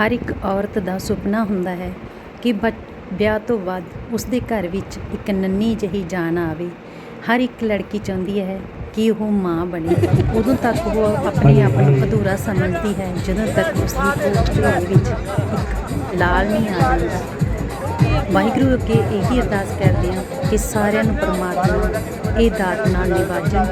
ਹਰ ਇੱਕ ਔਰਤ ਦਾ ਸੁਪਨਾ ਹੁੰਦਾ ਹੈ ਕਿ ਬੱਚ- ਵਿਆਹ ਤੋਂ ਬਾਅਦ ਉਸਦੇ ਘਰ ਵਿੱਚ ਇੱਕ ਨੰਨੀ ਜਿਹੀ ਜਾਨ ਆਵੇ। ਹਰ ਇੱਕ ਲੜਕੀ ਚਾਹੁੰਦੀ ਹੈ ਕਿ ਉਹ ਮਾਂ ਬਣੇ। ਉਦੋਂ ਤੱਕ ਉਹ ਆਪਣੇ ਆਪ ਨੂੰ ਅਧੂਰਾ ਸਮਝਦੀ ਹੈ, ਜਦੋਂ ਤੱਕ ਉਸਦੀ ਕੋਖ ਝੋਲੇ ਵਿੱਚ ਇੱਕ ਲਾਲ ਨਹੀਂ ਆ ਜਾਂਦਾ। ਵਾਹਿਗੁਰੂ ਅੱਗੇ ਇਹੀ ਅਰਦਾਸ ਕਰਦੇ ਹਾਂ। ਕਿ ਸਾਰਿਆਂ ਨੂੰ ਪਰਮਾਤਮਾ ਇਹ ਦਾਤ ਨਾਲ ਨਿਵਾਜਣ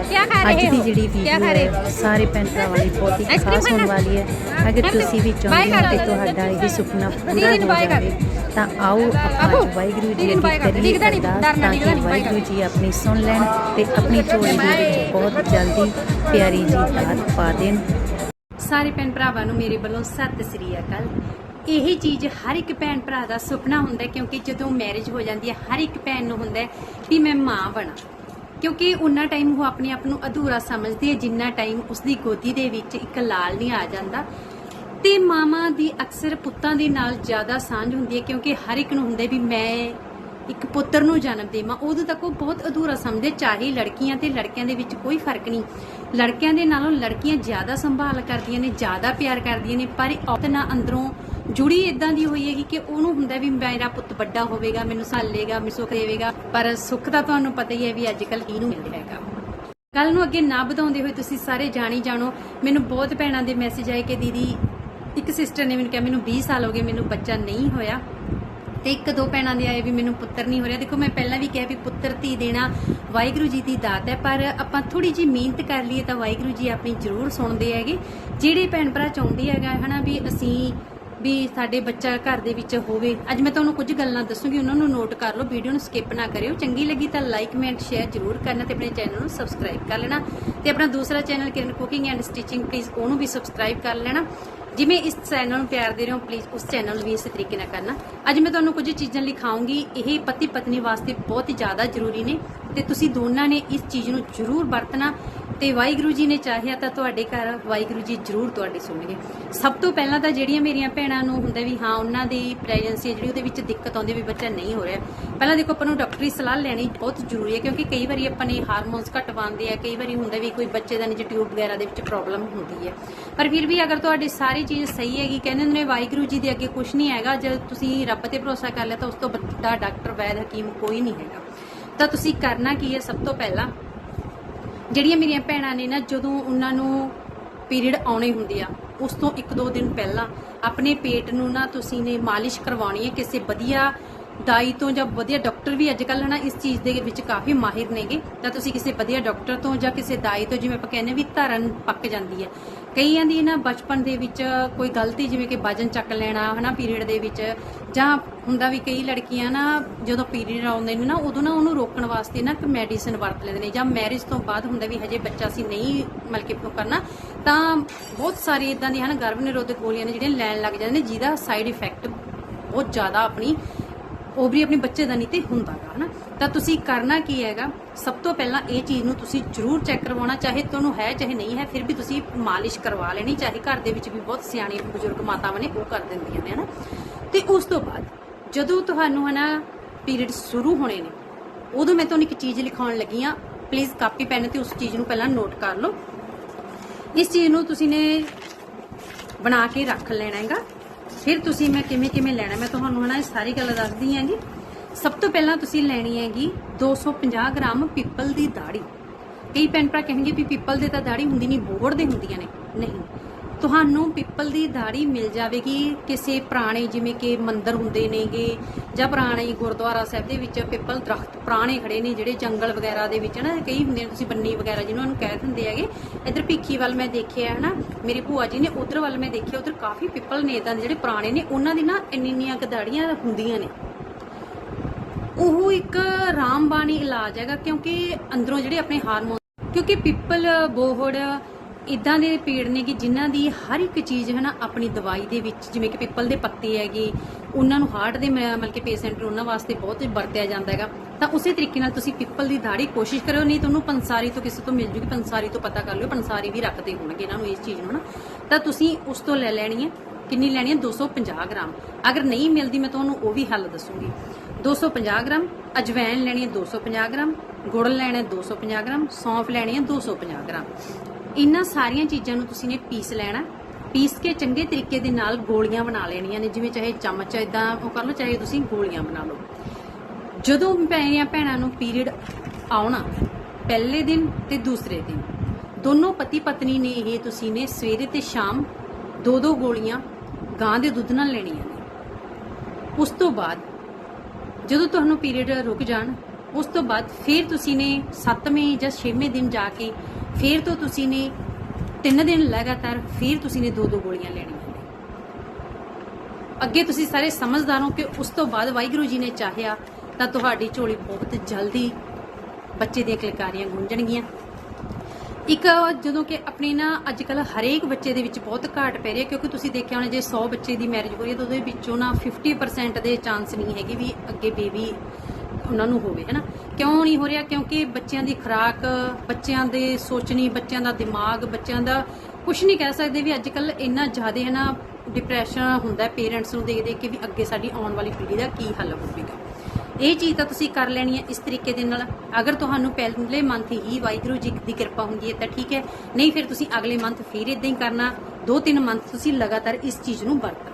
ਅੱਜ ਦੀ? ਜਿਹੜੀ ਵੀਡੀਓ ਹੈ ਸਾਰੇ ਭੈਣ ਭਰਾਵਾਂ ਲਈ ਬਹੁਤ ਹੀ ਖਾਸ ਹੋਣ? ਵਾਲੀ ਹੈ ਅਗਰ ਤੁਸੀਂ ਵੀ ਚਾਹੁੰਦੇ ਹੋ ਕਿ ਤੁਹਾਡਾ ਇਹ ਸੁਪਨਾ ਪੂਰਾ ਹੋ। ਜਾਵੇ ਤਾਂ ਆਓ ਆਪਾਂ ਵਾਹਿਗੁਰੂ ਜੀ। ਅੱਗੇ ਕਰੀਏ ਅਰਦਾਸ ਤਾਂ ਕਿ ਵਾਹਿਗੁਰੂ ਜੀ ਆਪਣੀ ਸੁਣ ਲੈਣ ਤੇ ਆਪਣੀ ਝੋਲੀ ਦੇ ਵਿੱਚ ਬਹੁਤ ਜਲਦੀ ਪਿਆਰੀ ਜੀ ਦਾਤ ਪਾ ਦੇਣ ਸਾਰੇ ਭੈਣ ਭਰਾਵਾਂ ਨੂੰ ਮੇਰੇ ਵੱਲੋਂ ਸਤਿ ਸ੍ਰੀ ਅਕਾਲ ਇਹੀ ਚੀਜ਼ ਹਰ ਇੱਕ ਭੈਣ ਭਰਾ ਦਾ ਸੁਪਨਾ ਹੁੰਦਾ ਕਿਉਂਕਿ ਜਦੋਂ ਮੈਰਿਜ ਹੋ ਜਾਂਦੀ ਹੈ, ਹਰ ਇੱਕ ਭੈਣ ਨੂੰ ਹੁੰਦਾ ਹੈ ਵੀ ਮੈਂ ਮਾਂ ਬਣਾ। ਕਿਉਂਕਿ ਉਹਨਾਂ ਟਾਈਮ ਉਹ ਆਪਣੇ ਆਪ ਨੂੰ ਅਧੂਰਾ ਸਮਝਦੀ ਹੈ ਜਿੰਨਾ ਟਾਈਮ ਉਸਦੀ ਗੋਦੀ ਦੇ ਵਿੱਚ ਇੱਕ ਲਾਲ ਨਹੀਂ ਆ ਜਾਂਦਾ। ਤੇ ਮਾਮਾ ਦੀ ਅਕਸਰ ਪੁੱਤਾਂ ਦੇ ਨਾਲ ਜ਼ਿਆਦਾ ਸਾਂਝ ਹੁੰਦੀ ਹੈ, ਕਿਉਂਕਿ ਹਰ ਇੱਕ ਨੂੰ ਹੁੰਦਾ ਵੀ ਮੈਂ ਇੱਕ ਪੁੱਤਰ ਨੂੰ ਜਨਮ ਦੇਵਾਂ। ਉਦੋਂ ਤੱਕ ਉਹ ਬਹੁਤ ਅਧੂਰਾ ਸਮਝਦੇ ਚਾਹੇ ਲੜਕੀਆਂ ਤੇ ਲੜਕਿਆਂ ਦੇ ਵਿੱਚ ਕੋਈ ਫ਼ਰਕ ਨਹੀਂ। ਲੜਕਿਆਂ ਦੇ ਨਾਲੋਂ ਲੜਕੀਆਂ ਜ਼ਿਆਦਾ ਸੰਭਾਲ ਕਰਦੀਆਂ ਨੇ, ਜ਼ਿਆਦਾ ਪਿਆਰ ਕਰਦੀਆਂ ਨੇ, ਪਰ ਔਰਤ ਨਾ ਅੰਦਰੋਂ ਜੁੜੀ ਇਦਾਂ ਦੀ ਹੋਈ ਹੈਗੀ ਕਿ ਉਹਨੂੰ ਹੁੰਦਾ ਵੀ ਮੇਰਾ ਪੁੱਤ ਵੱਡਾ ਹੋਵੇਗਾ, ਮੈਨੂੰ ਸਾਲੇਗਾ ਮੈਨੂੰ ਸੁੱਖ ਪਰ ਸੁੱਖ ਤਾਂ ਤੁਹਾਨੂੰ ਪਤਾ ਹੀ ਹੈ ਵੀ ਅੱਜ ਕੱਲ੍ਹ ਕਿਹਨੂੰ ਮਿਲ ਰਿਹਾ ਹੈਗਾ। ਗੱਲ ਨੂੰ ਅੱਗੇ ਨਾ ਵਧਾਉਂਦੇ ਹੋਏ ਤੁਸੀਂ ਸਾਰੇ ਜਾਣੀ ਜਾਣੋ, ਮੈਨੂੰ ਬਹੁਤ ਭੈਣਾਂ ਦੇ ਮੈਸੇਜ ਆਏ ਕਿ ਦੀਦੀ, ਇੱਕ ਸਿਸਟਰ ਨੇ ਮੈਨੂੰ ਕਿਹਾ, ਮੈਨੂੰ 20 ਸਾਲ ਹੋ ਗਏ, ਮੈਨੂੰ ਬੱਚਾ ਨਹੀਂ ਹੋਇਆ। ਤੇ ਇੱਕ ਦੋ ਭੈਣਾਂ ਦੇ ਆਏ ਵੀ ਮੈਨੂੰ ਪੁੱਤਰ ਨਹੀਂ ਹੋ ਰਿਹਾ। ਦੇਖੋ, ਮੈਂ ਪਹਿਲਾਂ ਵੀ ਕਿਹਾ ਵੀ ਪੁੱਤਰ ਧੀ ਦੇਣਾ ਵਾਹਿਗੁਰੂ ਜੀ ਦੀ ਦਾਤ ਹੈ, ਪਰ ਆਪਾਂ ਥੋੜੀ ਜੀ ਮਿਹਨਤ ਕਰ ਲਈਏ ਤਾਂ ਵਾਹਿਗੁਰੂ ਜੀ ਆਪਣੀ ਜ਼ਰੂਰ ਸੁਣਦੇ ਹੈਗੇ। ਜਿਹੜੇ ਭੈਣ ਭਰਾ ਚਾਹੁੰਦੇ ਹੈਗਾ, ਹਨਾ ਵੀ ਅਸੀਂ ਵੀ ਸਾਡੇ ਬੱਚਾ ਘਰ ਦੇ ਵਿੱਚ ਹੋਵੇ। ਅੱਜ ਮੈਂ ਤੁਹਾਨੂੰ ਕੁਝ ਗੱਲਾਂ ਦੱਸੂਗੀ, ਉਹਨਾਂ ਨੂੰ ਨੋਟ ਕਰ ਲਓ ਵੀਡੀਓ ਨੂੰ ਸਕਿਪ ਨਾ ਕਰਿਓ। ਚੰਗੀ ਲੱਗੀ ਤਾਂ ਲਾਈਕ ਕਮੈਂਟ ਸ਼ੇਅਰ ਜ਼ਰੂਰ ਕਰਨਾ ਤੇ ਆਪਣੇ ਚੈਨਲ ਨੂੰ ਸਬਸਕ੍ਰਾਈਬ ਕਰ ਲੈਣਾ। ਤੇ ਆਪਣਾ ਦੂਸਰਾ channel Kiran cooking and stitching please ਉਹਨੂੰ ਵੀ ਸਬਸਕ੍ਰਾਈਬ ਕਰ ਲੈਣਾ। ਜਿਵੇਂ ਇਸ ਚੈਨਲ ਨੂੰ ਪਿਆਰ ਦੇ ਰਹੇ ਹੋ ਪਲੀਜ਼ ਉਸ ਚੈਨਲ ਨੂੰ ਵੀ ਇਸੇ ਤਰੀਕੇ ਨਾਲ ਕਰਨਾ। ਅੱਜ ਮੈਂ ਤੁਹਾਨੂੰ ਕੁਝ ਚੀਜ਼ਾਂ ਲਿਖਾਉਂਗੀ। ਇਹ ਪਤੀ ਪਤਨੀ ਵਾਸਤੇ ਬਹੁਤ ਜ਼ਿਆਦਾ ਜ਼ਰੂਰੀ ਨੇ ਤੇ ਤੁਸੀਂ ਦੋਨਾਂ ਨੇ ਇਸ ਚੀਜ਼ ਨੂੰ ਜ਼ਰੂਰ ਵਰਤਣਾ। ਤੇ ਵਾਹਿਗੁਰੂ ਜੀ ਨੇ ਚਾਹਿਆ ਤਾਂ ਤੁਹਾਡੇ ਘਰ ਵਾਹਿਗੁਰੂ ਜੀ ਜ਼ਰੂਰ ਤੁਹਾਡੀ ਸੁਣਨਗੇ। ਸਭ ਤੋਂ ਪਹਿਲਾਂ ਤਾਂ ਜਿਹੜੀਆਂ ਮੇਰੀਆਂ ਭੈਣਾਂ ਨੂੰ ਹੁੰਦਾ ਵੀ ਹਾਂ, ਉਹਨਾਂ ਦੀ ਪ੍ਰੈਗਨੈਂਸੀ ਜਿਹੜੀ ਉਹਦੇ ਵਿੱਚ ਦਿੱਕਤ ਆਉਂਦੀ ਵੀ ਬੱਚਾ ਨਹੀਂ ਹੋ ਰਿਹਾ। ਪਹਿਲਾਂ ਦੇਖੋ, ਆਪਾਂ ਨੂੰ ਡਾਕਟਰੀ ਸਲਾਹ ਲੈਣੀ ਬਹੁਤ ਜ਼ਰੂਰੀ ਹੈ ਕਿਉਂਕਿ ਕਈ ਵਾਰੀ ਆਪਾਂ ਨੇ ਹਾਰਮੋਨਸ ਘੱਟ ਪਾਉਂਦੇ ਆ, ਕਈ ਵਾਰੀ ਹੁੰਦਾ ਵੀ ਕੋਈ ਬੱਚੇ ਦਾ ਨਿੱਜ ਟਿਊਬ ਵਗੈਰਾ ਦੇ ਵਿੱਚ ਪ੍ਰੋਬਲਮ ਹੁੰਦੀ ਹੈ। ਪਰ ਫਿਰ ਵੀ ਅਗਰ ਤੁਹਾਡੀ ਸਾਰੀ ਚੀਜ਼ ਸਹੀ ਹੈਗੀ, ਕਹਿੰਦੇ ਨੇ ਵਾਹਿਗੁਰੂ ਜੀ ਦੇ ਅੱਗੇ ਕੁਝ ਨਹੀਂ ਹੈਗਾ, ਜਦ ਤੁਸੀਂ ਰੱਬ ਤੇ ਭਰੋਸਾ ਕਰ ਲਿਆ ਤਾਂ ਉਸ ਤੋਂ ਵੱਡਾ ਡਾਕਟਰ ਵੈਦ, ਹਕੀਮ ਕੋਈ ਨਹੀਂ ਹੈਗਾ। ਤਾਂ ਤੁਸੀਂ ਕਰਨਾ ਕੀ ਹੈ ਸਭ ਤੋਂ ਪਹਿਲਾਂ? ਜਿਹੜੀਆਂ ਮੇਰੀਆਂ ਭੈਣਾਂ ਨੇ ਨਾ, ਜਦੋਂ ਉਹਨਾਂ ਨੂੰ ਪੀਰੀਅਡ ਆਉਣੇ ਹੁੰਦੇ ਆ, ਉਸ ਤੋਂ 1-2 ਦਿਨ ਪਹਿਲਾਂ ਆਪਣੇ ਪੇਟ ਨੂੰ ਨਾ ਤੁਸੀਂ ਨੇ ਮਾਲਿਸ਼ ਕਰਵਾਉਣੀ ਹੈ, ਕਿਸੇ ਵਧੀਆ ਦਾਈ ਤੋਂ ਜਾਂ ਵਧੀਆ ਡਾਕਟਰ ਵੀ ਅੱਜ ਕੱਲ੍ਹ ਨਾ ਇਸ ਚੀਜ਼ ਦੇ ਵਿੱਚ ਕਾਫੀ ਮਾਹਿਰ ਨੇਗੇ। ਤਾਂ ਤੁਸੀਂ ਕਿਸੇ ਵਧੀਆ ਡਾਕਟਰ ਤੋਂ ਜਾਂ ਕਿਸੇ ਦਾਈ ਤੋਂ ਜਿਵੇਂ ਆਪਾਂ ਕਹਿੰਦੇ ਵੀ ਧਰਨ ਪੱਕ ਜਾਂਦੀ ਹੈ। ਕਈਆਂ ਦੀ ਨਾ ਬਚਪਨ ਦੇ ਵਿੱਚ ਕੋਈ ਗਲਤੀ ਜਿਵੇਂ ਕਿ ਵਜਨ ਚੱਕ ਲੈਣਾ, ਹਨਾ, ਪੀਰੀਅਡ ਦੇ ਵਿੱਚ ਜਾਂ ਹੁੰਦਾ ਵੀ ਕਈ ਲੜਕੀਆਂ ਨਾ ਜਦੋਂ ਪੀਰੀਅਡ ਆਉਂਦੇ ਨੇ ਨਾ ਉਦੋਂ ਨਾ ਉਹਨੂੰ ਰੋਕਣ ਵਾਸਤੇ ਨਾ ਇੱਕ ਮੈਡੀਸਿਨ ਵਰਤ ਲੈਂਦੇ ਨੇ ਜਾਂ ਮੈਰਿਜ ਤੋਂ ਬਾਅਦ ਹੁੰਦਾ ਵੀ ਹਜੇ ਬੱਚਾ ਸੀ ਨਹੀਂ ਮਤਲਬ ਕਿ ਕਰਨਾ, ਤਾਂ ਬਹੁਤ ਸਾਰੇ ਇਦਾਂ ਦੀਆਂ ਹਨ ਗਰਭ ਨਿਰੋਧਕ ਗੋਲੀਆਂ ਨੇ ਜਿਹੜੀਆਂ ਲੈਣ ਲੱਗ ਜਾਂਦੇ ਨੇ ਜਿਹਦਾ ਸਾਈਡ ਇਫੈਕਟ ਬਹੁਤ ਜ਼ਿਆਦਾ ਆਪਣੀ ਓਵਰੀ ਆਪਣੇ ਬੱਚੇ ਦਾ ਨਹੀਂ ਤੇ ਹੁੰਦਾ ਗਾ, ਹਨਾ? ਤਾਂ ਤੁਸੀਂ ਕਰਨਾ ਕੀ ਹੈਗਾ? ਸਭ ਤੋਂ ਪਹਿਲਾਂ ਇਹ ਚੀਜ਼ ਨੂੰ ਤੁਸੀਂ ਜ਼ਰੂਰ ਚੈੱਕ ਕਰਵਾਉਣਾ, ਚਾਹੇ ਤੁਹਾਨੂੰ ਹੈ, ਚਾਹੇ ਨਹੀਂ ਹੈ, ਫਿਰ ਵੀ ਤੁਸੀਂ ਮਾਲਿਸ਼ ਕਰਵਾ ਲੈਣੀ, ਚਾਹੇ ਘਰ ਦੇ ਵਿੱਚ ਵੀ ਬਹੁਤ ਸਿਆਣੇ ਬਜ਼ੁਰਗ ਮਾਤਾਵਾਂ ਨੇ ਉਹ ਕਰ ਦਿੰਦੀਆਂ ਨੇ, ਹਨਾ? ਤੇ ਉਸ ਤੋਂ ਬਾਅਦ, ਜਦੋਂ ਤੁਹਾਨੂੰ, ਹਨਾ ਪੀਰੀਅਡ ਸ਼ੁਰੂ ਹੋਣੇ ਨੇ, ਉਦੋਂ ਮੈਂ ਤੁਹਾਨੂੰ ਇੱਕ ਚੀਜ਼ ਲਿਖਾਉਣ ਲੱਗੀ ਆ ਪਲੀਜ਼ ਕਾਪੀ ਪੈਨ ਤੇ ਉਸ ਚੀਜ਼ ਨੂੰ ਪਹਿਲਾਂ ਨੋਟ ਕਰ ਲਓ। ਇਸ ਚੀਜ਼ ਨੂੰ ਤੁਸੀਂ ਨੇ ਬਣਾ ਕੇ ਰੱਖ ਲੈਣਾ ਹੈਗਾ। ਫਿਰ ਤੁਸੀਂ ਮੈਂ ਕਿਵੇਂ ਕਿਵੇਂ ਲੈਣਾ? ਮੈਂ ਤੁਹਾਨੂੰ ਹਨਾ ਇਹ ਸਾਰੀ ਗੱਲ ਦੱਸਦੀ ਹੈਗੀ। ਸਭ ਤੋਂ ਪਹਿਲਾਂ ਤੁਸੀਂ ਲੈਣੀ ਹੈਗੀ 250 ਗ੍ਰਾਮ ਪਿੱਪਲ ਦੀ ਦਾੜੀ ਕਈ ਭੈਣ ਭਰਾ ਕਹਿਣਗੇ ਵੀ ਪਿੱਪਲ ਦੇ ਤਾਂ ਦਾੜੀ ਹੁੰਦੀ ਨਹੀਂ ਬੋੜ ਦੇ ਹੁੰਦੀਆਂ ਨੇ। ਨਹੀਂ। ਤੁਹਾਨੂੰ ਪਿੱਪਲ ਦੀ ਦਾੜੀ ਮਿਲ ਜਾਵੇਗੀ। ਕਿਸੇ ਪੁਰਾਣੇ ਜਿਵੇਂ ਕਿ ਮੰਦਿਰ ਹੁੰਦੇ ਨੇਗੇ ਜਾਂ ਪੁਰਾਣੇ ਗੁਰਦੁਆਰਾ ਸਾਹਿਬ ਦੇ ਵਿੱਚ ਪਿੱਪਲ ਦਰਖਤ ਪੁਰਾਣੇ ਖੜੇ ਨੇ, ਜਿਹੜੇ ਜੰਗਲ ਵਗੈਰਾ ਦੇ ਵਿੱਚ ਨਾ, ਕਈ ਹੁੰਦੇ ਤੁਸੀਂ ਬੰਨੀ ਵਗੈਰਾ ਜਿਹਨਾਂ ਨੂੰ ਕਹਿ ਦਿੰਦੇ ਹੈਗੇ। ਇਧਰ ਭਿੱਖੀ ਵੱਲ ਮੈਂ ਦੇਖਿਆ ਹੈ ਨਾ, ਮੇਰੀ ਭੂਆ ਜੀ ਨੇ ਉਧਰ ਵੱਲ ਮੈਂ ਦੇਖਿਆ, ਉਧਰ ਕਾਫੀ ਪਿੱਪਲ ਨੇ ਇਦਾਂ ਜਿਹੜੇ ਪੁਰਾਣੇ ਨੇ, ਉਹਨਾਂ ਦੀ ਨਾ ਇੰਨੀ ਇੰਨੀਆਂ ਕੁ ਦਾੜੀਆਂ ਹੁੰਦੀਆਂ ਨੇ। ਉਹ ਇੱਕ ਰਾਮਬਾਣੀ ਇਲਾਜ ਹੈਗਾ, ਕਿਉਂਕਿ ਅੰਦਰੋਂ ਜਿਹੜੇ ਆਪਣੇ ਹਾਰਮੋਨ ਕਿਉਂਕਿ ਪਿੱਪਲ ਬੋਹੜ ਇਦਾਂ ਦੇ ਪੇੜ ਨੇ ਕਿ ਜਿਨ੍ਹਾਂ ਦੀ ਹਰ ਇੱਕ ਚੀਜ਼ ਹੈ ਨਾ ਆਪਣੀ ਦਵਾਈ ਦੇ ਵਿੱਚ, ਜਿਵੇਂ ਕਿ ਪਿੱਪਲ ਦੇ ਪੱਤੇ ਹੈਗੇ, ਉਹਨਾਂ ਨੂੰ ਹਾਰਟ ਦੇ ਮਤਲਬ ਕਿ ਪੇਸ਼ੈਂਟ ਉਹਨਾਂ ਵਾਸਤੇ ਬਹੁਤ ਵਰਤਿਆ ਜਾਂਦਾ ਹੈਗਾ। ਤਾਂ ਉਸੇ ਤਰੀਕੇ ਨਾਲ ਤੁਸੀਂ ਪਿੱਪਲ ਦੀ ਦਾੜੀ ਕੋਸ਼ਿਸ਼ ਕਰਿਓ, ਨਹੀਂ ਤੁਹਾਨੂੰ ਪੰਸਾਰੀ ਤੋਂ ਕਿਸੇ ਤੋਂ ਮਿਲ ਜੂਗੀ, ਪੰਸਾਰੀ ਤੋਂ ਪਤਾ ਕਰ ਲਿਓ, ਪੰਸਾਰੀ ਵੀ ਰੱਖਦੇ ਹੋਣਗੇ ਇਹਨਾਂ ਨੂੰ ਇਸ ਚੀਜ਼ ਨੂੰ ਨਾ। ਤਾਂ ਤੁਸੀਂ ਉਸ ਤੋਂ ਲੈ ਲੈਣੀ ਹੈ, ਕਿੰਨੀ ਲੈਣੀ ਹੈ? 250 ਗ੍ਰਾਮ। ਅਗਰ ਨਹੀਂ ਮਿਲਦੀ ਮੈਂ ਤੁਹਾਨੂੰ ਉਹ ਵੀ ਹੱਲ ਦੱਸੂਗੀ। 250 ਗ੍ਰਾਮ ਅਜਵਾਇਣ ਲੈਣੀ ਹੈ 250 ਗ੍ਰਾਮ, ਗੁੜ ਲੈਣਾ ਹੈ 250 ਗ੍ਰਾਮ, ਸੌਂਫ ਲੈਣੀ ਹੈ 250 ਗ੍ਰਾਮ। ਇਹਨਾਂ ਸਾਰੀਆਂ ਚੀਜ਼ਾਂ ਨੂੰ ਤੁਸੀਂ ਨੇ ਪੀਸ ਲੈਣਾ। ਪੀਸ ਕੇ ਚੰਗੇ ਤਰੀਕੇ ਦੇ ਨਾਲ ਗੋਲੀਆਂ ਬਣਾ ਲੈਣੀਆਂ ਨੇ, ਜਿਵੇਂ ਚਾਹੇ ਚਮਚ ਇਦਾਂ ਉਹ ਕਰ ਲਓ, ਚਾਹੇ ਤੁਸੀਂ ਗੋਲੀਆਂ ਬਣਾ ਲਓ। ਜਦੋਂ ਮੇਰੀਆਂ ਭੈਣਾਂ ਨੂੰ ਪੀਰੀਅਡ ਆਉਣਾ, ਪਹਿਲੇ ਦਿਨ ਤੇ ਦੂਸਰੇ ਦਿਨ, ਦੋਨੋਂ ਪਤੀ ਪਤਨੀ ਨੇ ਇਹ ਤੁਸੀਂ ਨੇ ਸਵੇਰੇ ਤੇ ਸ਼ਾਮ ਦੋ ਦੋ ਗੋਲੀਆਂ ਗਾਂ ਦੇ ਦੁੱਧ ਨਾਲ ਲੈਣੀਆਂ ਨੇ। ਉਸ ਤੋਂ ਬਾਅਦ ਜਦੋਂ ਤੁਹਾਨੂੰ ਪੀਰੀਅਡ ਰੁਕ ਜਾਣ, ਉਸ ਤੋਂ ਬਾਅਦ ਫਿਰ ਤੁਸੀਂ ਨੇ 7ਵੇਂ ਜਾਂ 6ਵੇਂ ਦਿਨ ਜਾ ਕੇ ਫਿਰ ਤੋਂ ਤੁਸੀਂ ਨੇ ਤਿੰਨ ਦਿਨ ਲਗਾਤਾਰ ਫਿਰ ਤੁਸੀਂ ਨੇ ਦੋ ਦੋ ਗੋਲੀਆਂ ਲੈਣੀਆਂ ਅੱਗੇ ਤੁਸੀਂ ਸਾਰੇ ਸਮਝਦਾਰ ਹੋ ਕਿ ਉਸ ਤੋਂ ਬਾਅਦ ਵਾਹਿਗੁਰੂ ਜੀ ਨੇ ਚਾਹਿਆ ਤਾਂ ਤੁਹਾਡੀ ਝੋਲੀ ਬਹੁਤ ਜਲਦੀ ਬੱਚੇ ਦੀਆਂ ਕਲਕਾਰੀਆਂ ਗੂੰਜਣਗੀਆਂ। ਇੱਕ ਜਦੋਂ ਕਿ ਆਪਣੇ ਨਾ ਅੱਜ ਕੱਲ ਹਰੇਕ ਬੱਚੇ ਦੇ ਵਿੱਚ ਬਹੁਤ ਘਾਟ ਪੈ ਰਹੀ ਹੈ ਕਿਉਂਕਿ ਤੁਸੀਂ ਦੇਖਿਆ ਹੋਣਾ ਜੇ 100 ਬੱਚੇ ਦੀ ਮੈਰਿਜ ਹੋ ਰਹੀ ਹੈ ਤਾਂ ਉਹਦੇ ਵਿੱਚੋਂ ਨਾ 50% ਦੇ ਚਾਂਸ ਨਹੀਂ ਹੈਗੇ ਵੀ ਅੱਗੇ ਬੇਬੀ ਉਹਨਾਂ ਨੂੰ ਹੋਵੇ, ਹੈਨਾ? ਕਿਉਂ ਨਹੀਂ ਹੋ ਰਿਹਾ? ਕਿਉਂਕਿ ਬੱਚਿਆਂ ਦੀ ਖੁਰਾਕ, ਬੱਚਿਆਂ ਦੇ ਸੋਚਣੀ, ਬੱਚਿਆਂ ਦਾ ਦਿਮਾਗ, ਬੱਚਿਆਂ ਦਾ ਕੁਝ ਨਹੀਂ ਕਹਿ ਸਕਦੇ ਵੀ ਅੱਜ ਕੱਲ ਇੰਨਾ ਜ਼ਿਆਦਾ ਹੈ ਨਾ ਡਿਪਰੈਸ਼ਨ ਹੁੰਦਾ ਪੇਰੈਂਟਸ ਨੂੰ ਦੇਖ ਦੇਖ ਕੇ ਵੀ ਅੱਗੇ ਸਾਡੀ ਆਉਣ ਵਾਲੀ ਪੀੜ੍ਹੀ ਦਾ ਕੀ ਹੱਲ ਹੋਵੇਗਾ। ਇਹ ਚੀਜ਼ ਤਾਂ ਤੁਸੀਂ ਕਰ ਲੈਣੀ ਹੈ ਇਸ ਤਰੀਕੇ ਦੇ ਨਾਲ। ਅਗਰ ਤੁਹਾਨੂੰ ਪਹਿਲੇ ਮੰਥ ਹੀ ਵਾਹਿਗੁਰੂ ਜੀ ਦੀ ਕਿਰਪਾ ਹੁੰਦੀ ਹੈ ਤਾਂ ਠੀਕ ਹੈ। ਨਹੀਂ, ਫਿਰ ਤੁਸੀਂ ਅਗਲੇ ਮੰਥ ਫਿਰ ਇਦਾਂ ਹੀ ਕਰਨਾ। ਦੋ ਤਿੰਨ ਮੰਥ ਤੁਸੀਂ ਲਗਾਤਾਰ ਇਸ ਚੀਜ਼ ਨੂੰ ਵਰਤਣਾ।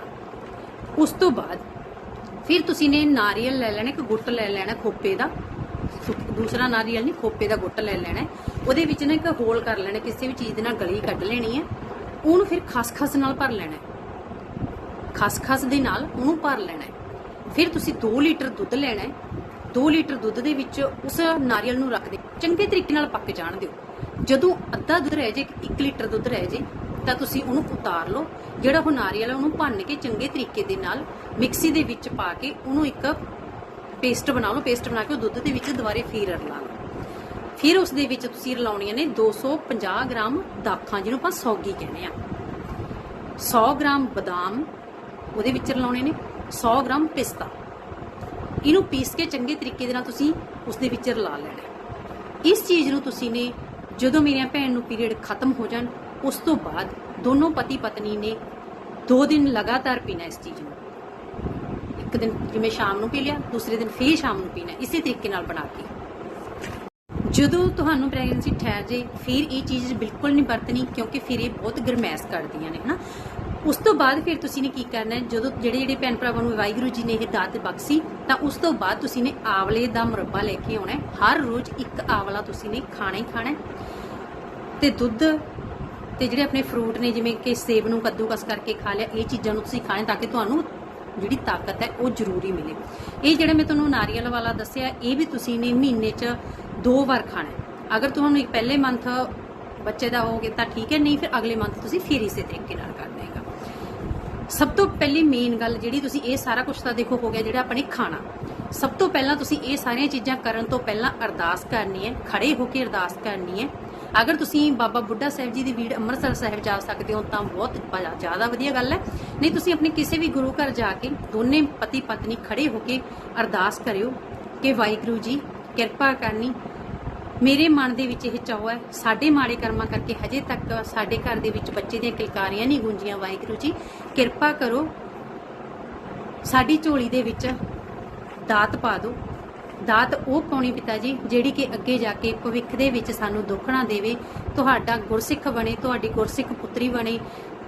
ਉਸ ਤੋਂ ਬਾਅਦ ਫਿਰ ਤੁਸੀਂ ਨੇ ਨਾਰੀਅਲ ਲੈ ਲੈਣਾ, ਇੱਕ ਗੁੱਟ ਲੈ ਲੈਣਾ ਖੋਪੇ ਦਾ। ਸੁ- ਦੂਸਰਾ ਨਾਰੀਅਲ ਨਹੀਂ, ਖੋਪੇ ਦਾ ਗੁੱਟ ਲੈ ਲੈਣਾ। ਉਹਦੇ ਵਿੱਚ ਨਾ ਇੱਕ ਹੋਲ ਕਰ ਲੈਣਾ, ਕਿਸੇ ਵੀ ਚੀਜ਼ ਦੇ ਨਾਲ ਗਲੀ ਕੱਢ ਲੈਣੀ ਹੈ। ਉਹਨੂੰ ਫਿਰ ਖਸਖਸ ਨਾਲ ਭਰ ਲੈਣਾ ਖਸਖਸ ਦੇ ਨਾਲ ਉਹਨੂੰ ਭਰ ਲੈਣਾ ਫਿਰ ਤੁਸੀਂ 2 ਲੀਟਰ ਦੁੱਧ ਲੈਣਾ ਹੈ। 2 ਲੀਟਰ ਦੁੱਧ ਦੇ ਵਿੱਚ ਉਸ ਨਾਰੀਅਲ ਨੂੰ ਰੱਖ ਦੇ। ਚੰਗੇ ਤਰੀਕੇ ਨਾਲ ਪੱਕ ਜਾਣ ਦਿਓ। ਜਦੋਂ ਅੱਧਾ ਦੁੱਧ ਰਹਿ ਜੇ 1 ਲੀਟਰ ਦੁੱਧ ਰਹਿ ਜੇ ਤਾਂ ਤੁਸੀਂ ਉਹਨੂੰ ਉਤਾਰ ਲਓ, ਜਿਹੜਾ ਉਹ ਨਾਰੀਅਲ ਹੈ ਉਹਨੂੰ ਭੰਨ ਕੇ ਚੰਗੇ ਤਰੀਕੇ ਦੇ ਨਾਲ ਮਿਕਸੀ ਦੇ ਵਿੱਚ ਪਾ ਕੇ ਉਹਨੂੰ ਇੱਕ ਪੇਸਟ ਬਣਾ ਲਓ, ਪੇਸਟ ਬਣਾ ਕੇ ਉਹ ਦੁੱਧ ਦੇ ਵਿੱਚ ਦੁਬਾਰੇ ਫੇਰ ਰਲਾ ਲਓ। ਫਿਰ ਉਸ ਦੇ ਵਿੱਚ ਤੁਸੀਂ ਰਲਾਉਣੀਆਂ ਨੇ 250 ਗ੍ਰਾਮ ਦਾਖਾਂ, ਜਿਹਨੂੰ ਆਪਾਂ ਸੌਗੀ ਕਹਿੰਦੇ ਆ 100 ਗ੍ਰਾਮ ਬਦਾਮ ਉਹਦੇ ਵਿੱਚ ਰਲਾਉਣੇ ਨੇ 100 ਗ੍ਰਾਮ ਪਿਸਤਾ। ਇਹਨੂੰ ਪੀਸ ਕੇ ਚੰਗੇ ਤਰੀਕੇ ਦੇ ਨਾਲ ਤੁਸੀਂ ਉਸ ਦੇ ਵਿੱਚ ਰਲਾ ਲੈਣਾ ਇਸ ਚੀਜ਼ ਨੂੰ ਤੁਸੀਂ ਨੇ ਜਦੋਂ ਮੇਰੀਆਂ ਭੈਣ ਨੂੰ ਪੀਰੀਅਡ ਖਤਮ ਹੋ ਜਾਣ ਉਸ ਤੋਂ ਬਾਅਦ ਦੋਨੋਂ ਪਤੀ ਪਤਨੀ ਨੇ 2 ਦਿਨ ਲਗਾਤਾਰ ਪੀਣਾ ਇਸ ਚੀਜ਼ ਨੂੰ। ਇੱਕ ਦਿਨ ਜਿਵੇਂ ਸ਼ਾਮ ਨੂੰ ਪੀ ਲਿਆ, ਦੂਸਰੇ ਦਿਨ ਫੇਰ ਸ਼ਾਮ ਨੂੰ ਪੀਣਾ, ਇਸੇ ਤਰੀਕੇ ਨਾਲ ਬਣਾ ਕੇ। ਜਦੋਂ ਤੁਹਾਨੂੰ ਪ੍ਰੈਗਨੈਂਸੀ ਠਹਿਰ ਜੇ, ਫਿਰ ਇਹ ਚੀਜ਼ ਬਿਲਕੁਲ ਨਹੀਂ ਵਰਤਣੀ ਕਿਉਂਕਿ ਫਿਰ ਇਹ ਬਹੁਤ ਗਰਮੈਸ਼ ਕਰਦੀਆਂ ਨੇ, ਹਨਾ? ਉਸ ਤੋਂ ਬਾਅਦ ਫਿਰ ਤੁਸੀਂ ਨੇ ਕੀ ਕਰਨਾ ਹੈ? ਜਦੋਂ ਜਿਹੜੇ ਜਿਹੜੇ ਭੈਣ ਭਰਾਵਾਂ ਨੂੰ ਵਾਹਿਗੁਰੂ ਜੀ ਨੇ ਇਹ ਦਾਤ ਬਖਸ਼ੀ, ਤਾਂ ਉਸ ਤੋਂ ਬਾਅਦ ਤੁਸੀਂ ਨੇ ਆਵਲੇ ਦਾ ਮੁਰੱਬਾ ਲੈ ਕੇ ਆਉਣਾ ਹੈ। ਹਰ ਰੋਜ਼ ਇੱਕ ਆਵਲਾ ਤੁਸੀਂ ਨੇ ਖਾਣਾ ਹੀ ਖਾਣਾ ਹੈ। ਤੇ ਦੁੱਧ ਤੇ ਜਿਹੜੇ ਆਪਣੇ ਫਰੂਟ ਨੇ, ਜਿਵੇਂ ਕਿ ਸੇਬ ਨੂੰ ਕੱਦੂਕਸ ਕਰਕੇ ਖਾ ਲਿਆ, ਇਹ ਚੀਜ਼ਾਂ ਨੂੰ ਤੁਸੀਂ ਖਾਣੇ ਤਾਂ ਕਿ ਤੁਹਾਨੂੰ ਜਿਹੜੀ ਤਾਕਤ ਹੈ, ਉਹ ਜ਼ਰੂਰੀ ਮਿਲੇ। ਇਹ ਜਿਹੜਾ ਮੈਂ ਤੁਹਾਨੂੰ ਨਾਰੀਅਲ ਵਾਲਾ ਦੱਸਿਆ, ਇਹ ਵੀ ਤੁਸੀਂ ਨੇ ਮਹੀਨੇ 'ਚ ਦੋ ਵਾਰ ਖਾਣਾ ਅਗਰ ਤੁਹਾਨੂੰ ਇੱਕ ਪਹਿਲੇ ਮੰਥ ਬੱਚੇ ਦਾ ਹੋਗੇ ਤਾਂ ਠੀਕ ਹੈ, ਨਹੀਂ ਫਿਰ ਅਗਲੇ ਮੰਥ ਤੁਸੀਂ ਫਿਰ ਇਸੇ ਤਰੀਕੇ ਨਾਲ ਕਰਨਾ ਹੈਗਾ। ਸਭ ਤੋਂ ਪਹਿਲੀ ਮੇਨ ਗੱਲ ਜਿਹੜੀ ਤੁਸੀਂ ਇਹ ਸਾਰਾ ਕੁਝ ਤਾਂ ਦੇਖੋ, ਹੋ ਗਿਆ ਜਿਹੜਾ ਆਪਣੇ ਖਾਣਾ। ਸਭ ਤੋਂ ਪਹਿਲਾਂ ਤੁਸੀਂ ਇਹ ਸਾਰੀਆਂ ਚੀਜ਼ਾਂ ਕਰਨ ਤੋਂ ਪਹਿਲਾਂ ਅਰਦਾਸ ਕਰਨੀ ਹੈ, ਖੜੇ ਹੋ ਕੇ ਅਰਦਾਸ ਕਰਨੀ ਹੈ ਅਗਰ ਤੁਸੀਂ ਬਾਬਾ ਬੁੱਢਾ ਸਾਹਿਬ ਜੀ ਦੀ ਵੀੜ ਅੰਮ੍ਰਿਤਸਰ ਸਾਹਿਬ ਜਾ ਸਕਦੇ ਹੋ, ਤਾਂ ਬਹੁਤ ਜ਼ਿਆਦਾ ਵਧੀਆ ਗੱਲ ਹੈ। ਨਹੀਂ, ਤੁਸੀਂ ਆਪਣੇ ਕਿਸੇ ਵੀ ਗੁਰੂ ਘਰ ਜਾ ਕੇ ਦੋਨੇ ਪਤੀ ਪਤਨੀ ਖੜੇ ਹੋ ਕੇ ਅਰਦਾਸ ਕਰਿਓ ਕਿ ਵਾਹਿਗੁਰੂ ਜੀ, ਕਿਰਪਾ ਕਰਨੀ। ਮੇਰੇ ਮਨ ਦੇ ਵਿੱਚ ਇਹ ਚਾਹ ਹੈ, ਸਾਡੇ ਮਾੜੇ ਕਰਮਾਂ ਕਰਕੇ ਹਜੇ ਤੱਕ ਸਾਡੇ ਘਰ ਦੇ ਵਿੱਚ ਬੱਚੇ ਦੀਆਂ ਕਿਲਕਾਰੀਆਂ ਨਹੀਂ ਗੂੰਜੀਆਂ। ਵਾਹਿਗੁਰੂ ਜੀ, ਕਿਰਪਾ ਕਰੋ। ਸਾਡੀ ਝੋਲੀ ਦੇ ਵਿੱਚ ਦਾਤ ਪਾ ਦਿਓ। ਦਾਤ ਉਹ ਪਾਉਣੀ ਪਿਤਾ ਜੀ, ਜਿਹੜੀ ਕਿ ਅੱਗੇ ਜਾ ਕੇ ਭਵਿੱਖ ਦੇ ਵਿੱਚ ਸਾਨੂੰ ਦੁੱਖ ਨਾ ਦੇਵੇ, ਤੁਹਾਡਾ ਗੁਰਸਿੱਖ ਬਣੇ, ਤੁਹਾਡੀ ਗੁਰਸਿੱਖ ਪੁੱਤਰੀ ਬਣੇ।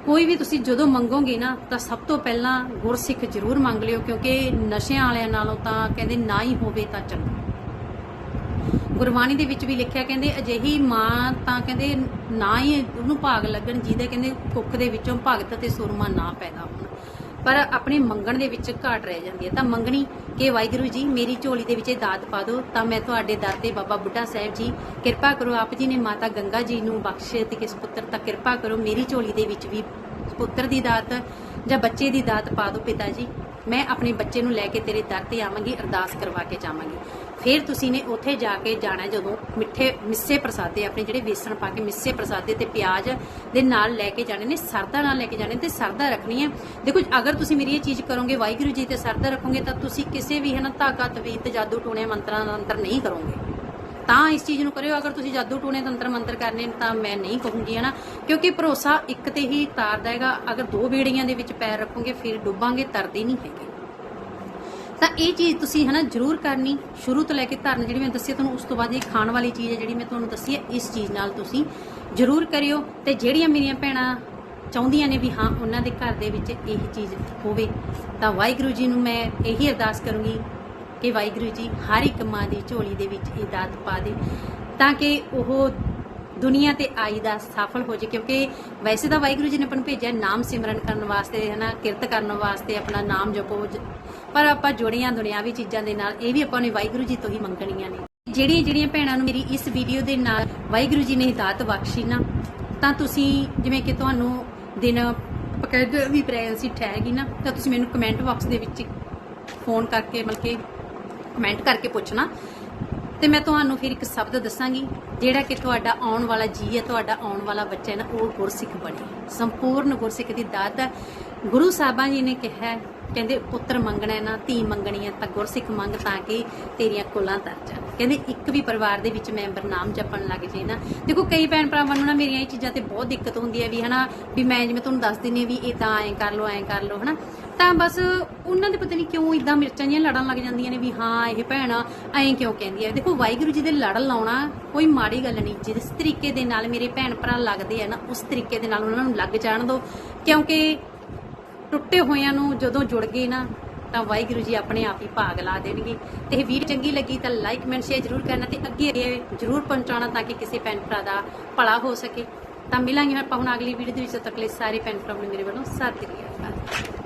ਕੋਈ ਵੀ ਤੁਸੀਂ ਜਦੋਂ ਮੰਗੋਗੇ ਨਾ, ਤਾਂ ਸਭ ਤੋਂ ਪਹਿਲਾਂ ਗੁਰਸਿੱਖ ਜ਼ਰੂਰ ਮੰਗ ਲਿਓ, ਕਿਉਂਕਿ ਨਸ਼ਿਆਂ ਵਾਲਿਆਂ ਨਾਲੋਂ ਤਾਂ ਕਹਿੰਦੇ ਨਾ ਹੀ ਹੋਵੇ ਤਾਂ ਚੰਗਾ। ਗੁਰਬਾਣੀ ਦੇ ਵਿੱਚ ਵੀ ਲਿਖਿਆ ਕਹਿੰਦੇ, ਅਜਿਹੀ ਮਾਂ ਤਾਂ ਕਹਿੰਦੇ ਨਾ ਹੀ ਉਹਨੂੰ ਭਾਗ ਲੱਗਣ, ਜਿਹਦੇ ਕਹਿੰਦੇ ਕੁੱਖ ਦੇ ਵਿੱਚੋਂ ਭਗਤ ਤੇ ਸੁਰਮਾ ਨਾ ਪੈਦਾ ਹੋਣ। ਪਰ ਆਪਣੇ ਮੰਗਣ ਦੇ ਵਿੱਚ ਘਾਟ ਰਹਿ ਜਾਂਦੀ ਹੈ। ਤਾਂ ਮੰਗਣੀ, ਕਿ ਵਾਹਿਗੁਰੂ ਜੀ, ਮੇਰੀ ਝੋਲੀ ਦੇ ਵਿੱਚ ਇਹ ਦਾਤ ਪਾ ਦਿਓ, ਤਾਂ ਮੈਂ ਤੁਹਾਡੇ ਦਰ ਤੇ ਬਾਬਾ ਬੁੱਢਾ ਸਾਹਿਬ ਜੀ, ਕਿਰਪਾ ਕਰੋ ਆਪ ਜੀ ਨੇ ਮਾਤਾ ਗੰਗਾ ਜੀ ਨੂੰ ਬਖਸ਼ੇ ਤੇ ਕਿਸ ਪੁੱਤਰ ਤਾਂ ਕਿਰਪਾ ਕਰੋ, ਮੇਰੀ ਝੋਲੀ ਦੇ ਵਿੱਚ ਵੀ ਪੁੱਤਰ ਦੀ ਦਾਤ ਜਾਂ ਬੱਚੇ ਦੀ ਦਾਤ ਪਾ ਦਿਓ ਪਿਤਾ ਜੀ। ਮੈਂ ਆਪਣੇ ਬੱਚੇ ਨੂੰ ਲੈ ਕੇ ਤੇਰੇ ਦਰ ਤੇ ਆਵਾਂਗੀ, ਅਰਦਾਸ ਕਰਵਾ ਕੇ ਜਾਵਾਂਗੀ। ਫਿਰ ਤੁਸੀਂ ਨੇ ਉੱਥੇ ਜਾ ਕੇ ਜਾਣਾ ਜਦੋਂ ਮਿੱਠੇ, ਮਿੱਸੇ ਪ੍ਰਸਾਦੇ, ਆਪਣੇ ਜਿਹੜੇ ਵੇਸਣ ਪਾ ਕੇ ਮਿੱਸੇ ਪ੍ਰਸਾਦੇ ਤੇ ਪਿਆਜ਼ ਦੇ ਨਾਲ ਲੈ ਕੇ ਜਾਣੇ ਨੇ, ਸਰਦਾ ਨਾਲ ਲੈ ਕੇ ਜਾਣੇ ਤੇ ਸਰਦਾ ਰੱਖਣੀ ਹੈ। ਦੇਖੋ, ਅਗਰ ਤੁਸੀਂ ਮੇਰੀ ਇਹ ਚੀਜ਼ ਕਰੋਗੇ, ਵਾਹਿਗੁਰੂ ਜੀ ਤੇ ਸਰਦਾ ਰੱਖੋਗੇ, ਤਾਂ ਤੁਸੀਂ ਕਿਸੇ ਵੀ ਹੈ ਨਾ ਧਾਗਾ ਤਵੀਤ ਜਾਦੂ, ਟੂਣੇ, ਮੰਤਰਾਂ ਦਾ ਅੰਤਰ ਨਹੀਂ ਕਰੋਗੇ। ਤਾਂ ਇਸ ਚੀਜ਼ ਨੂੰ ਕਰਿਓ, ਅਗਰ ਤੁਸੀਂ ਜਾਦੂ, ਟੂਣੇ, ਤੰਤਰ, ਮੰਤਰ ਕਰਨੇ ਨੇ, ਤਾਂ ਮੈਂ ਨਹੀਂ ਕਹੂੰਗੀ ਹਨਾ ਕਿਉਂਕਿ ਭਰੋਸਾ ਇੱਕ ਤੇ ਹੀ ਤਾਰਦਾ ਹੈਗਾ, ਅਗਰ ਦੋ ਬੇੜੀਆਂ ਦੇ ਵਿੱਚ ਪੈਰ ਰੱਖੋਗੇ, ਫਿਰ ਡੁੱਬਾਂਗੇ, ਤਰਦੇ ਨਹੀਂ ਹੈਗੇ। ਤਾਂ ਇਹ ਚੀਜ਼ ਤੁਸੀਂ ਹਨਾ ਜ਼ਰੂਰ ਕਰਨੀ, ਸ਼ੁਰੂ ਤੋਂ ਲੈ ਕੇ ਧਰਨ ਜਿਹੜੀ ਮੈਂ ਦੱਸੀ ਤੁਹਾਨੂੰ, ਉਸ ਤੋਂ ਬਾਅਦ ਇਹ ਖਾਣ ਵਾਲੀ ਚੀਜ਼ ਹੈ ਜਿਹੜੀ ਮੈਂ ਤੁਹਾਨੂੰ ਦੱਸੀ ਹੈ, ਇਸ ਚੀਜ਼ ਨਾਲ ਤੁਸੀਂ ਜ਼ਰੂਰ ਕਰਿਓ ਤੇ ਜਿਹੜੀਆਂ ਮੇਰੀਆਂ ਭੈਣਾਂ ਚਾਹੁੰਦੀਆਂ ਨੇ ਵੀ ਹਾਂ, ਉਹਨਾਂ ਦੇ ਘਰ ਦੇ ਵਿੱਚ ਇਹ ਚੀਜ਼ ਹੋਵੇ, ਤਾਂ ਵਾਹਿਗੁਰੂ ਜੀ ਨੂੰ ਮੈਂ ਇਹੀ ਅਰਦਾਸ ਕਰੂੰਗੀ ਕਿ ਵਾਹਿਗੁਰੂ ਜੀ ਹਰ ਇੱਕ ਮਾਂ ਦੀ ਝੋਲੀ ਦੇ ਵਿੱਚ ਇਹ ਦਾਤ ਪਾ ਦੇ, ਤਾਂ ਕਿ ਉਹ ਦੁਨੀਆ ਤੇ ਆਈ ਦਾ ਸਫਲ ਹੋ ਜੇ, ਕਿਉਂਕਿ ਵੈਸੇ ਤਾਂ ਵਾਹਿਗੁਰੂ ਜੀ ਨੇ ਆਪਾਂ ਨੂੰ ਭੇਜਿਆ ਨਾਮ ਸਿਮਰਨ ਕਰਨ ਵਾਸਤੇ ਹੈ ਨਾ ਕਿਰਤ ਕਰਨ ਵਾਸਤੇ, ਆਪਣਾ ਨਾਮ ਜਪੋ, ਜ- ਪਰ ਆਪਾਂ ਜੁੜੀਆਂ ਦੁਨਿਆਵੀ ਚੀਜ਼ਾਂ ਦੇ ਨਾਲ, ਇਹ ਵੀ ਆਪਾਂ ਨੇ ਵਾਹਿਗੁਰੂ ਜੀ ਤੋਂ ਹੀ ਮੰਗਣੀਆਂ ਨੇ। ਜਿਹੜੀਆਂ ਜਿਹੜੀਆਂ ਭੈਣਾਂ ਨੂੰ ਮੇਰੀ ਇਸ ਵੀਡੀਓ ਦੇ ਨਾਲ ਵਾਹਿਗੁਰੂ ਜੀ ਨੇ ਹਿਦਾਇਤ ਬਖਸ਼ੀ ਨਾ, ਤਾਂ ਤੁਸੀਂ ਜਿਵੇਂ ਕਿ ਤੁਹਾਨੂੰ ਦਿਨ ਬਕਾਇਦਾ ਵੀ ਪ੍ਰੈਸ ਠਹਿਰਗੀ ਨਾ, ਤਾਂ ਤੁਸੀਂ ਮੈਨੂੰ ਕਮੈਂਟ ਬਾਕਸ ਦੇ ਵਿੱਚ ਫੋਨ ਕਰਕੇ ਮਤਲਬ ਕਿ ਕਮੈਂਟ ਕਰਕੇ ਪੁੱਛਣਾ। ਤੇ ਮੈਂ ਤੁਹਾਨੂੰ ਫਿਰ ਇੱਕ ਸ਼ਬਦ ਦੱਸਾਂਗੀ, ਜਿਹੜਾ ਕਿ ਤੁਹਾਡਾ ਆਉਣ ਵਾਲਾ ਜੀ ਹੈ, ਤੁਹਾਡਾ ਆਉਣ ਵਾਲਾ ਬੱਚਾ ਹੈ ਨਾ, ਉਹ ਗੁਰਸਿੱਖ ਬਣੇ। ਸੰਪੂਰਨ ਗੁਰਸਿੱਖ ਦੀ ਦਾਤ ਹੈ। ਗੁਰੂ ਸਾਹਿਬਾਂ ਜੀ ਨੇ ਕਿਹਾ ਕਹਿੰਦੇ ਪੁੱਤਰ ਮੰਗਣਾ ਨਾ, ਧੀ ਮੰਗਣੀ ਹੈ ਤਾਂ ਗੁਰਸਿੱਖ ਮੰਗ ਤਾਂ ਕਿ ਤੇਰੀਆਂ ਕੁਲਾਂ ਤਰ ਜਾਣ। ਕਹਿੰਦੇ ਇੱਕ ਵੀ ਪਰਿਵਾਰ ਦੇ ਵਿੱਚ ਮੈਂਬਰ ਨਾਮ ਜਪਣ ਲੱਗ ਜੇ ਨਾ, ਦੇਖੋ ਕਈ ਭੈਣ ਭਰਾਵਾਂ ਨੂੰ ਨਾ ਮੇਰੀਆਂ ਇਹ ਚੀਜ਼ਾਂ ਤੇ ਬਹੁਤ ਦਿੱਕਤ ਹੁੰਦੀ ਹੈ ਵੀ ਹਨਾ, ਵੀ ਮੈਂ ਜਿਵੇਂ ਤੁਹਾਨੂੰ ਦੱਸ ਦਿੰਨੀ ਹਾਂ ਵੀ ਇਹ ਤਾਂ ਐਂ ਕਰ ਲਓ, ਐਂ ਕਰ ਲਓ, ਹਨਾ। ਤਾਂ ਬਸ ਉਹਨਾਂ ਦੇ ਪਤਾ ਨਹੀਂ ਕਿਉਂ ਇਦਾਂ ਮਿਰਚਾਂ ਜੀਆਂ ਲੜਨ ਲੱਗ ਜਾਂਦੀਆਂ ਨੇ ਵੀ ਹਾਂ, ਇਹ ਭੈਣ ਐਂ ਕਿਉਂ ਕਹਿੰਦੀ ਹੈ। ਦੇਖੋ ਵਾਹਿਗੁਰੂ ਜੀ ਦੇ ਲੜ ਲਾਉਣਾ ਕੋਈ ਮਾੜੀ ਗੱਲ ਨਹੀਂ, ਜਿਸ ਤਰੀਕੇ ਦੇ ਨਾਲ ਮੇਰੇ ਭੈਣ ਭਰਾ ਲੱਗਦੇ ਆ ਨਾ, ਉਸ ਤਰੀਕੇ ਦੇ ਨਾਲ ਉਹਨਾਂ ਨੂੰ ਲੱਗ ਜਾਣ ਦਿਓ ਕਿਉਂਕਿ ਟੁੱਟੇ ਹੋਇਆਂ ਨੂੰ ਜਦੋਂ ਜੁੜ ਗਏ ਨਾ, ਤਾਂ ਵਾਹਿਗੁਰੂ ਜੀ ਆਪਣੇ ਆਪ ਹੀ ਭਾਗ ਲਾ ਦੇਣਗੇ। ਤੇ ਇਹ ਵੀਡੀਓ ਚੰਗੀ ਲੱਗੀ ਤਾਂ ਲਾਈਕ ਕਮੈਂਟ ਸ਼ੇਅਰ ਜ਼ਰੂਰ ਕਰਨਾ ਤੇ ਅੱਗੇ ਅੱਗੇ ਜ਼ਰੂਰ ਪਹੁੰਚਾਉਣਾ ਤਾਂ ਕਿ ਕਿਸੇ ਭੈਣ ਭਰਾ ਦਾ ਭਲਾ ਹੋ ਸਕੇ। ਤਾਂ ਮਿਲਾਂਗੇ ਆਪਾਂ ਹੁਣ ਅਗਲੀ ਵੀਡੀਓ ਦੇ ਵਿੱਚ। ਤੱਕ ਲਈ ਸਾਰੇ ਭੈਣ ਭਰਾਵਾਂ ਨੂੰ ਮੇਰੇ ਵੱਲੋਂ ਸਤਿ ਸ਼੍ਰੀ ਅਕਾਲ।